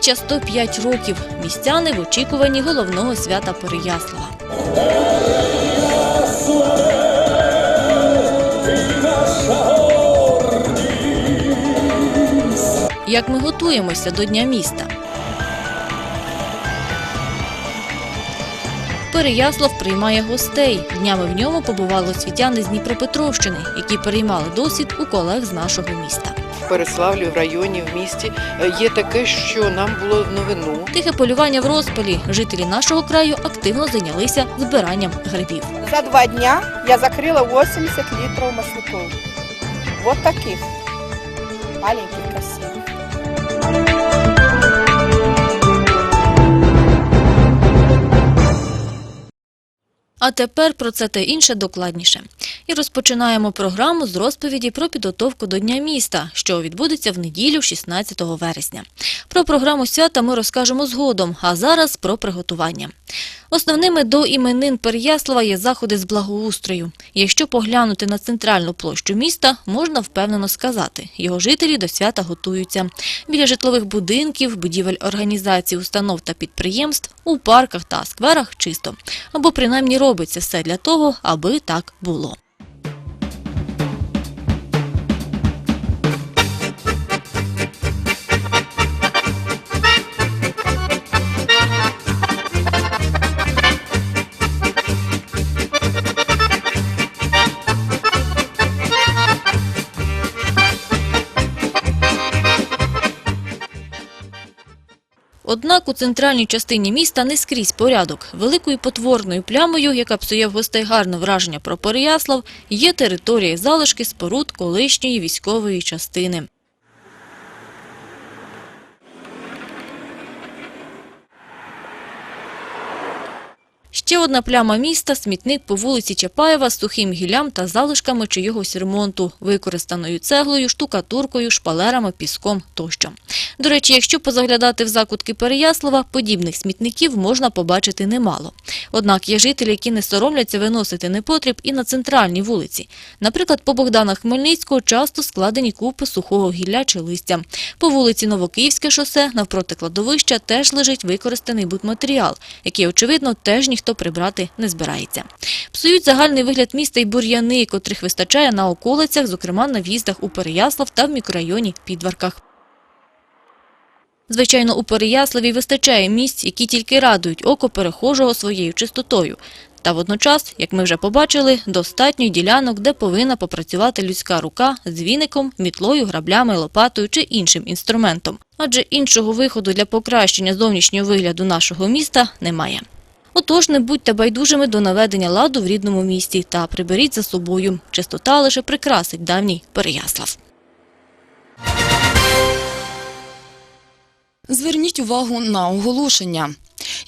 1105 років. Містяни в очікуванні головного свята Переяслава. Як ми готуємося до Дня міста? Переяслав приймає гостей. Днями в ньому побували освітяни з Дніпропетровщини, які переймали досвід у колег з нашого міста. В Переславлі, в районі, в місті е, є таке, що нам було в новину. Тихе полювання в розпалі. Жителі нашого краю активно зайнялися збиранням грибів. За два дня я закрила 80 літрів масляков. Ось таких. Маленьких, красивых. А тепер про це та інше докладніше. І розпочинаємо програму з розповіді про підготовку до Дня міста, що відбудеться в неділю 16 вересня. Про програму свята ми розкажемо згодом, а зараз про приготування. Основними до іменин Переяслава є заходи з благоустрою. Якщо поглянути на центральну площу міста, можна впевнено сказати, його жителі до свята готуються. Біля житлових будинків, будівель організацій, установ та підприємств, у парках та скверах чисто. Або принаймні робиться все для того, аби так було. Однак у центральній частині міста не скрізь порядок. Великою потворною плямою, яка псує в гостей гарне враження про Переяслав, є територія залишки споруд колишньої військової частини. Ще одна пляма міста – смітник по вулиці Чапаєва з сухим гіллям та залишками чийогось ремонту, використаною цеглою, штукатуркою, шпалерами, піском тощо. До речі, якщо позаглядати в закутки Переяслава, подібних смітників можна побачити немало. Однак є жителі, які не соромляться виносити непотріб і на центральній вулиці. Наприклад, по Богдана Хмельницького часто складені купи сухого гілля чи листя. По вулиці Новокиївське шосе навпроти кладовища теж лежить використаний будматеріал, який, очевидно, теж ніхто прибрати не збирається. Псують загальний вигляд міста й бур'яни, котрих вистачає на околицях, зокрема на в'їздах у Переяслав та в мікрорайоні Підварках. Звичайно, у Переяславі вистачає місць, які тільки радують око перехожого своєю чистотою. Та водночас, як ми вже побачили, достатньо ділянок, де повинна попрацювати людська рука з віником, мітлою, граблями, лопатою чи іншим інструментом. Адже іншого виходу для покращення зовнішнього вигляду нашого міста немає. Отож, не будьте байдужими до наведення ладу в рідному місті та приберіть за собою. Чистота лише прикрасить давній Переяслав. Зверніть увагу на оголошення.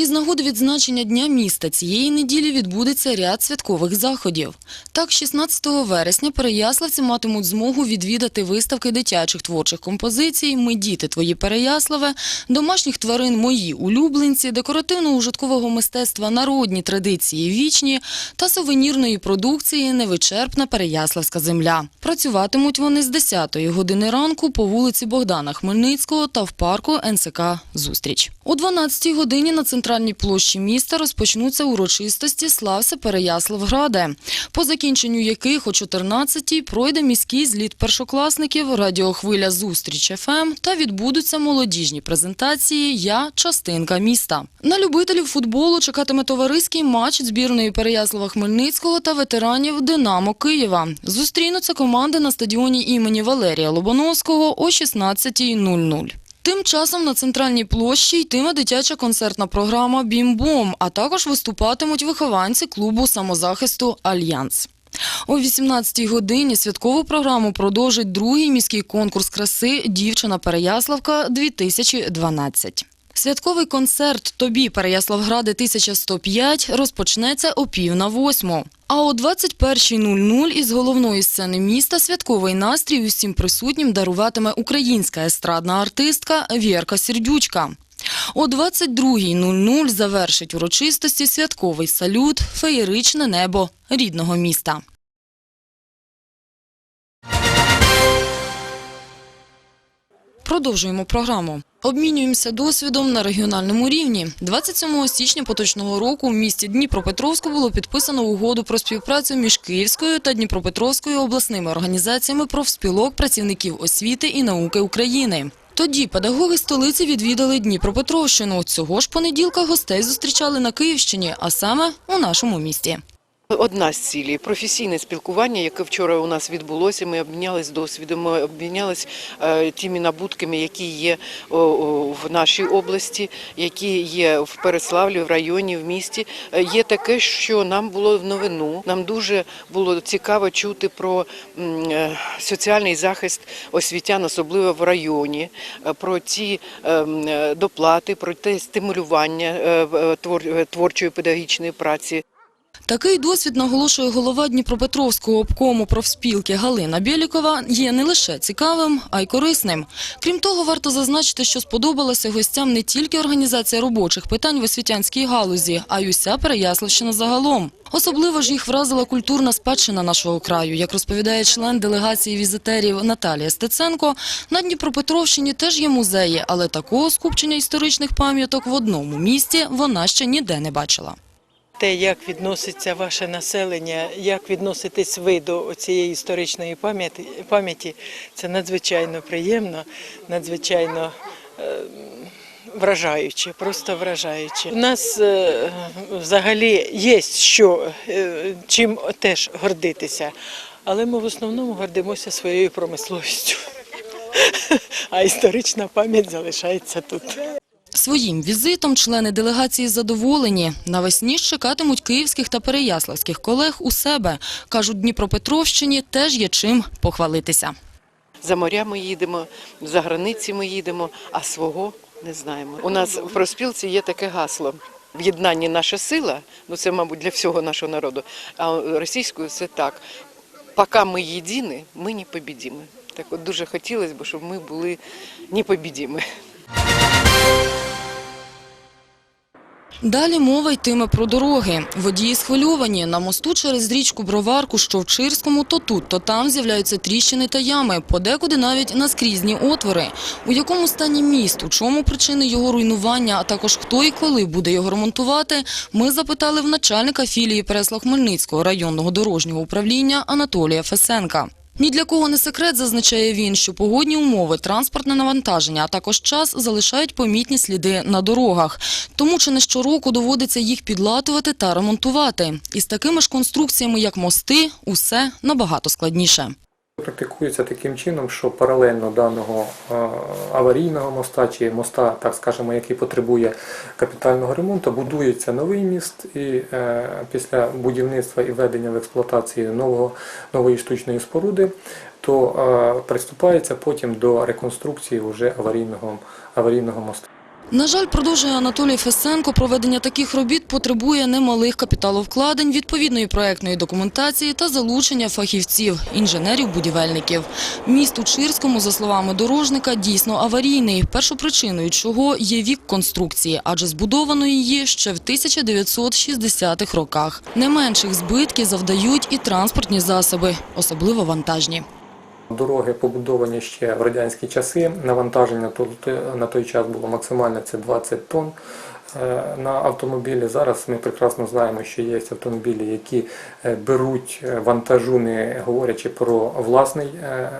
Із нагоди відзначення Дня міста цієї неділі відбудеться ряд святкових заходів. Так, 16 вересня переяславці матимуть змогу відвідати виставки дитячих творчих композицій «Ми діти твої Переяславе», домашніх тварин «Мої улюбленці», декоративно-ужиткового мистецтва «Народні традиції вічні» та сувенірної продукції «Невичерпна Переяславська земля». Працюватимуть вони з 10-ї години ранку по вулиці Богдана Хмельницького та в парку НСК «Зустріч». О 12-й годині на центральній площі міста розпочнуться урочистості «Слався Переяславграде», по закінченню яких о 14-й пройде міський зліт першокласників, радіохвиля «Зустріч ФМ» та відбудуться молодіжні презентації «Я – частинка міста». На любителів футболу чекатиме товариський матч збірної Переяслава-Хмельницького та ветеранів «Динамо Києва». Зустрінуться команди на стадіоні імені Валерія Лобановського о 16.00. Тим часом на центральній площі йтиме дитяча концертна програма «Бім-бом», а також виступатимуть вихованці клубу самозахисту «Альянс». О 18-й годині святкову програму продовжить другий міський конкурс краси «Дівчина Переяславка-2012». Святковий концерт «Тобі, Переяславгради 1105» розпочнеться о пів на восьму. А о 21.00 із головної сцени міста святковий настрій усім присутнім даруватиме українська естрадна артистка Вєрка Сердючка. О 22.00 завершить урочистості святковий салют «Феєричне небо рідного міста». Продовжуємо програму. Обмінюємося досвідом на регіональному рівні. 27 січня поточного року в місті Дніпропетровську було підписано угоду про співпрацю між Київською та Дніпропетровською обласними організаціями профспілок працівників освіти і науки України. Тоді педагоги столиці відвідали Дніпропетровщину. Цього ж понеділка гостей зустрічали на Київщині, а саме у нашому місті. Одна з цілей професійне спілкування, яке вчора у нас відбулося. Ми обмінялись досвідом, ми обмінялись е, тими набутками, які є в нашій області, які є в Переславлі, в районі, в місті. Е, Є таке, що нам було в новину. Нам дуже було цікаво чути про е, соціальний захист освітян, особливо в районі, про е, доплати, про те стимулювання творчої педагогічної праці. Такий досвід, наголошує голова Дніпропетровського обкому профспілки Галина Бєлікова, є не лише цікавим, а й корисним. Крім того, варто зазначити, що сподобалася гостям не тільки організація робочих питань в освітянській галузі, а й уся Переяславщина загалом. Особливо ж їх вразила культурна спадщина нашого краю. Як розповідає член делегації візитерів Наталія Стеценко, на Дніпропетровщині теж є музеї, але такого скупчення історичних пам'яток в одному місті вона ще ніде не бачила. Те, як відноситься ваше населення, як відноситесь ви до цієї історичної пам'яті, пам'яті, це надзвичайно приємно, надзвичайно е, вражаюче, просто вражаюче. У нас е, взагалі є що е, чим теж гордитися, але ми в основному гордимося своєю промисловістю. А історична пам'ять залишається тут. Своїм візитом члени делегації задоволені. Навесні ж чекатимуть київських та переяславських колег у себе. Кажуть, Дніпропетровщині теж є чим похвалитися. За моря ми їдемо, за границі ми їдемо, а свого не знаємо. У нас в проспілці є таке гасло. В єднанні наша сила, ну це, мабуть, для всього нашого народу. А російською це так. Поки ми єдині, ми не побідімо. Так от дуже хотілося б, щоб ми були непобідімі. Далі мова йтиме про дороги. Водії схвильовані. На мосту через річку Броварку, що в Чирському, то тут, то там з'являються тріщини та ями, подекуди навіть наскрізні отвори. У якому стані міст, у чому причини його руйнування, а також хто і коли буде його ремонтувати, ми запитали в начальника філії Переслав-Хмельницького районного дорожнього управління Анатолія Фесенка. Ні для кого не секрет, зазначає він, що погодні умови, транспортне навантаження, а також час залишають помітні сліди на дорогах. Тому чи не щороку доводиться їх підлатувати та ремонтувати. І з такими ж конструкціями, як мости, усе набагато складніше. Практикується таким чином, що паралельно даного е, аварійного моста чи моста, так скажемо, який потребує капітального ремонту, будується новий міст, і е, після будівництва і введення в експлуатацію нового, нової штучної споруди, то е, приступається потім до реконструкції вже аварійного, аварійного моста. На жаль, продовжує Анатолій Фесенко, проведення таких робіт потребує немалих капіталовкладень, відповідної проектної документації та залучення фахівців, інженерів-будівельників. Міст у Чирському, за словами дорожника, дійсно аварійний, першопричиною чого є вік конструкції, адже збудовано її ще в 1960-х роках. Не менших збитків завдають і транспортні засоби, особливо вантажні. Дороги побудовані ще в радянські часи. Навантаження тут на той час було максимальне це 20 тонн е, на автомобілі. Зараз ми прекрасно знаємо, що є автомобілі, які е, беруть е, вантажу, не говорячи про власний, е,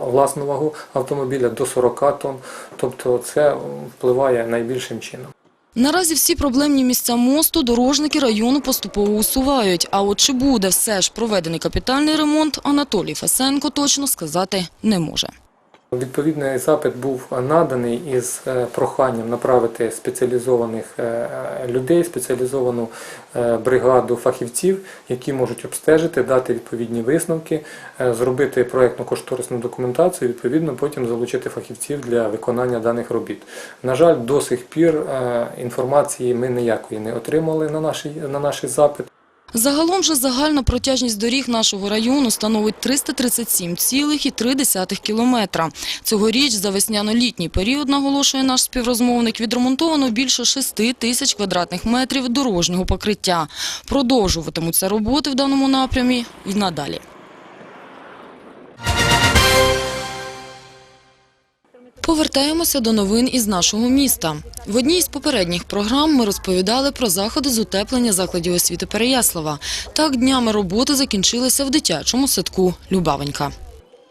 власну вагу автомобіля до 40 тонн. Тобто це впливає найбільшим чином. Наразі всі проблемні місця мосту дорожники району поступово усувають. А от чи буде все ж проведений капітальний ремонт, Анатолій Фесенко точно сказати не може. Відповідний запит був наданий із е, проханням направити спеціалізованих е, людей, спеціалізовану е, бригаду фахівців, які можуть обстежити, дати відповідні висновки, е, зробити проєктно-кошторисну документацію, відповідно потім залучити фахівців для виконання даних робіт. На жаль, до сих пір е, інформації ми ніякої не отримали на наш запит. Загалом же загальна протяжність доріг нашого району становить 337,3 кілометра. Цьогоріч за весняно-літній період, наголошує наш співрозмовник, відремонтовано більше 6 тисяч квадратних метрів дорожнього покриття. Продовжуватимуться роботи в даному напрямі і надалі. Повертаємося до новин із нашого міста. В одній із попередніх програм ми розповідали про заходи з утеплення закладів освіти Переяслава. Так днями роботи закінчилися в дитячому садку Любавенька.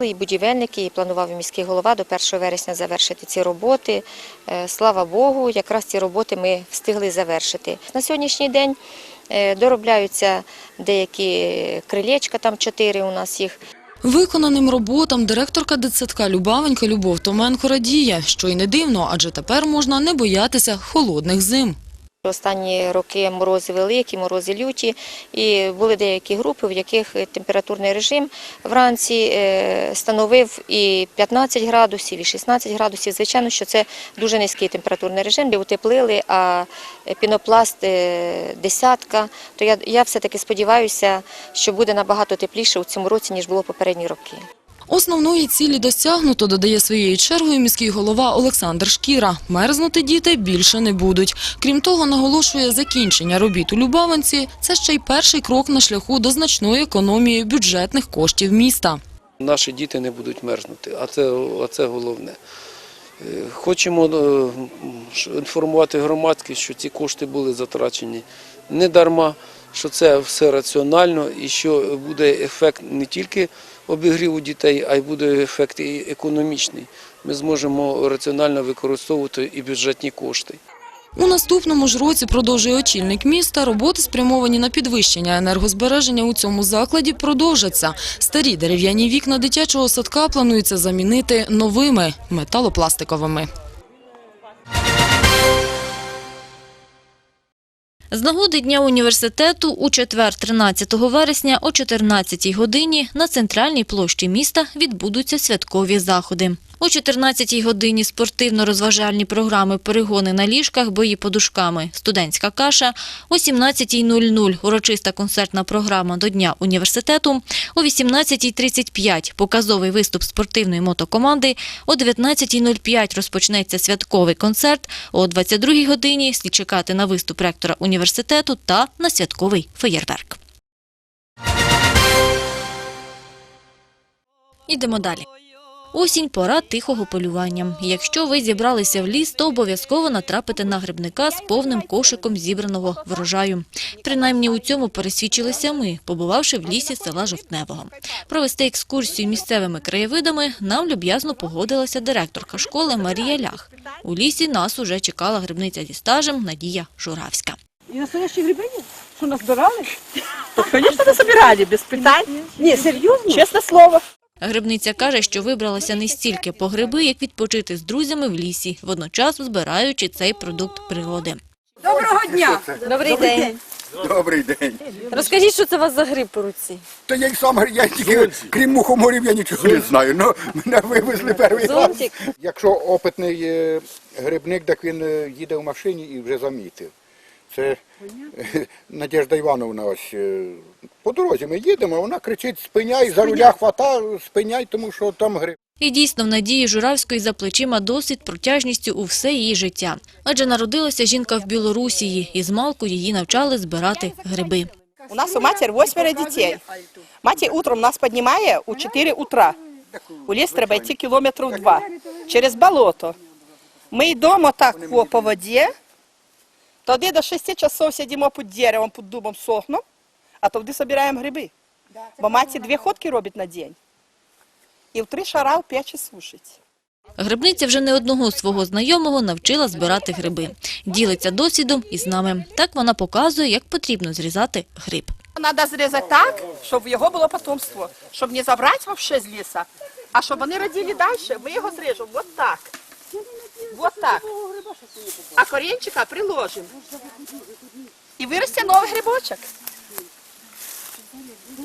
І будівельники, і планував міський голова до 1 вересня завершити ці роботи. Е, Слава Богу, якраз ці роботи ми встигли завершити. На сьогоднішній день е, доробляються деякі крилечка, там чотири у нас їх. Виконаним роботам директорка дитсадка Любавенька Любов Томенко радіє, що й не дивно, адже тепер можна не боятися холодних зим. Останні роки морози великі, морози люті, і були деякі групи, в яких температурний режим вранці е, становив і 15 градусів, і 16 градусів. Звичайно, що це дуже низький температурний режим, де утеплили, а пінопласт е, десятка. То я, я все-таки сподіваюся, що буде набагато тепліше у цьому році, ніж було попередні роки. Основної цілі досягнуто, додає своєю чергою міський голова Олександр Шкіра. Мерзнути діти більше не будуть. Крім того, наголошує, закінчення робіт у Любавинці – це ще й перший крок на шляху до значної економії бюджетних коштів міста. Наші діти не будуть мерзнути, а це, а це головне. Е, Хочемо е, інформувати громадськість, що ці кошти були затрачені не дарма, що це все раціонально і що буде ефект не тільки обігріву дітей, а й буде ефект і економічний. Ми зможемо раціонально використовувати і бюджетні кошти. У наступному ж році, продовжує очільник міста, роботи спрямовані на підвищення енергозбереження у цьому закладі продовжаться. Старі дерев'яні вікна дитячого садка планується замінити новими металопластиковими. З нагоди Дня університету у четвер 13 вересня о 14 годині на центральній площі міста відбудуться святкові заходи. О 14 годині спортивно-розважальні програми «Перегони на ліжках», «Бої подушками», «Студентська каша», о 17.00 урочиста концертна програма до Дня університету, о 18.35 показовий виступ спортивної мотокоманди, о 19.05 розпочнеться святковий концерт, о 22 годині слід чекати на виступ ректора університету та на святковий феєрверк. Ідемо далі. Осінь – пора тихого полювання. Якщо ви зібралися в ліс, то обов'язково натрапите на грибника з повним кошиком зібраного врожаю. Принаймні у цьому пересвідчилися ми, побувавши в лісі села Жовтневого. Провести екскурсію місцевими краєвидами нам люб'язно погодилася директорка школи Марія Лях. У лісі нас уже чекала грибниця зі стажем Надія Журавська. И настоящие грибы нет? Что, насбирали? Конечно, насобирали, без питань. Не, серьезно? Честное слово. Грибниця каже, що вибралася не стільки по гриби, як відпочити з друзями в лісі, водночас збираючи цей продукт природи. Доброго дня. Добрий день. Добрий день. Розкажіть, що це у вас за гриб по руці? Та я й сам я тільки крім мухоморів я нічого не знаю. Ну мене вивезли перший раз. Якщо опитний е, грибник, так він е, їде в машині і вже замітив. Це Надежда Івановна ось е, по дорозі ми їдемо, вона кричить спиняй, за руля хвата, спиняй, тому що там гриб. І дійсно в Надії Журавської за плечима досвід протяжністю у все її життя. Адже народилася жінка в Білорусії, і з малку її навчали збирати гриби. У нас у матері восьмеро дітей. Мати утром нас піднімає у 4 утра. У ліс треба йти кілометрів два. Через болото. Ми йдемо так по, по воді, тоді до 6 часов сидимо під деревом, під дубом сохнемо, а тоді збираємо гриби. Бо маті дві ходки робить на день. І в три шара в печі сушить. Грибниця вже не одного свого знайомого навчила збирати гриби. Ділиться досвідом із нами. Так вона показує, як потрібно зрізати гриб. Треба зрізати так, щоб в його було потомство, щоб не забрати вообще з лісу, а щоб вони родили далі, ми його зріжемо вот так. Вот так. А корінчика приложимо. І виросте новий грибочок.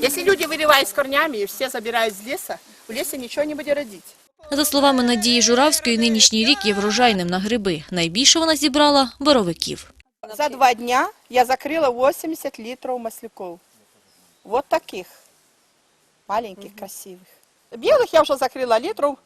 Якщо люди виривають з корнями і всі забирають з лісу, в лісі нічого не буде родити. За словами Надії Журавської, нинішній рік є врожайним на гриби. Найбільше вона зібрала боровиків. За два дня я закрила 80 литров масляков. Вот таких. Маленьких, красивых. Белых я уже закрыла литров.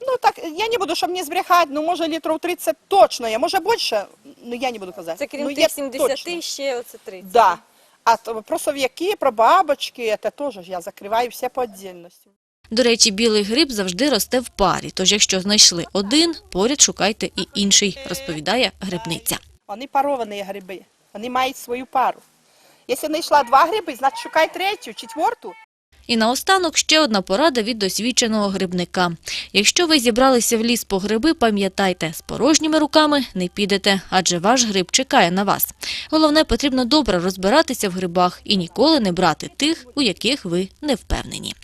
Ну так, я не буду, чтобы не збрехати, ну може літрів 30 точно є, може більше, ну я не буду казати. Це крім ну, тих 70, точно. ще оце 30. Да. А то про сов'яки, про бабочки, це теж я закриваю все по отдельності. До речі, білий гриб завжди росте в парі, тож якщо знайшли один, поряд шукайте і інший, розповідає грибниця. Вони паровані гриби. Вони мають свою пару. Якщо знайшла два гриби, значить шукай третю, четверту. І наостанок ще одна порада від досвідченого грибника. Якщо ви зібралися в ліс по гриби, пам'ятайте, з порожніми руками не підете, адже ваш гриб чекає на вас. Головне, потрібно добре розбиратися в грибах і ніколи не брати тих, у яких ви не впевнені.